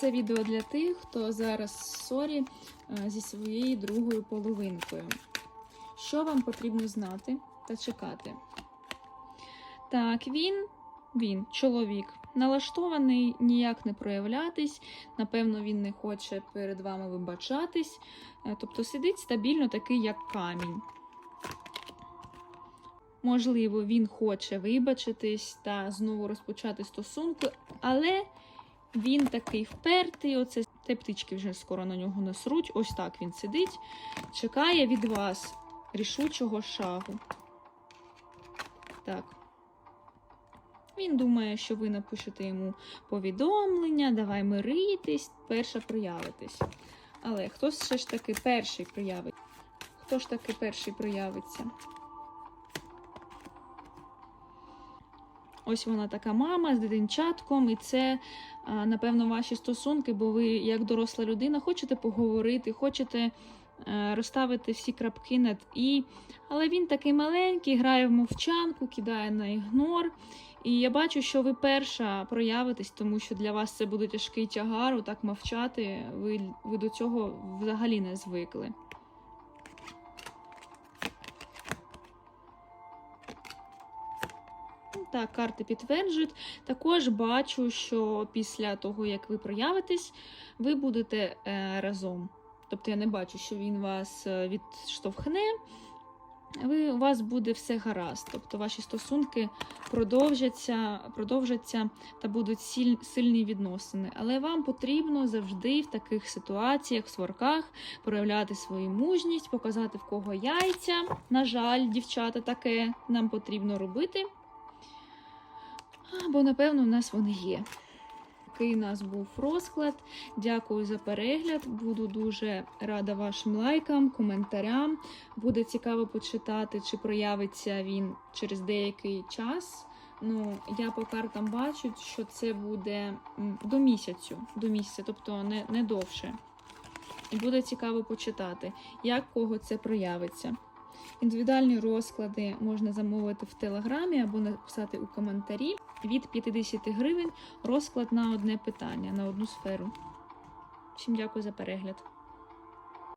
Це відео для тих, хто зараз в ссорі е, зі своєю другою половинкою. Що вам потрібно знати та чекати? Так, він, він, чоловік, налаштований ніяк не проявлятись. Напевно, він не хоче перед вами вибачатись. Е, Тобто сидить стабільно такий, як камінь. Можливо, він хоче вибачитись та знову розпочати стосунки, але він такий впертий. Оце те птички вже скоро на нього насруть. Ось так він сидить, чекає від вас рішучого шагу. Так. Він думає, що ви напишете йому повідомлення, давай миритись, перша проявитись. Але хто ж таки перший проявить? Хто ж таки перший проявиться? Ось вона така мама з дитинчатком, і це, напевно, ваші стосунки, бо ви, як доросла людина, хочете поговорити, хочете е, розставити всі крапки над і. Але він такий маленький, грає в мовчанку, кидає на ігнор. І я бачу, що ви перша проявитесь, тому що для вас це буде тяжкий тягар, так мовчати. Ви, ви до цього взагалі не звикли. Так, карти підтверджують. Також бачу, що після того, як ви проявитесь, ви будете е, разом. Тобто я не бачу, що він вас е, відштовхне. Ви, у вас буде все гаразд. Тобто ваші стосунки продовжаться, продовжаться та будуть сіль, сильні відносини. Але вам потрібно завжди в таких ситуаціях, в сварках, проявляти свою мужність, показати в кого яйця. На жаль, дівчата, таке нам потрібно робити. Бо, напевно, у нас вони є. Такий у нас був розклад. Дякую за перегляд. Буду дуже рада вашим лайкам, коментарям. Буде цікаво почитати, чи проявиться він через деякий час. Ну, я по картам бачу, що це буде до місяцю, до місяця, тобто не, не довше. І буде цікаво почитати, як кого це проявиться. Індивідуальні розклади можна замовити в телеграмі або написати у коментарі. Від 50 гривень розклад на одне питання, на одну сферу. Всім дякую за перегляд.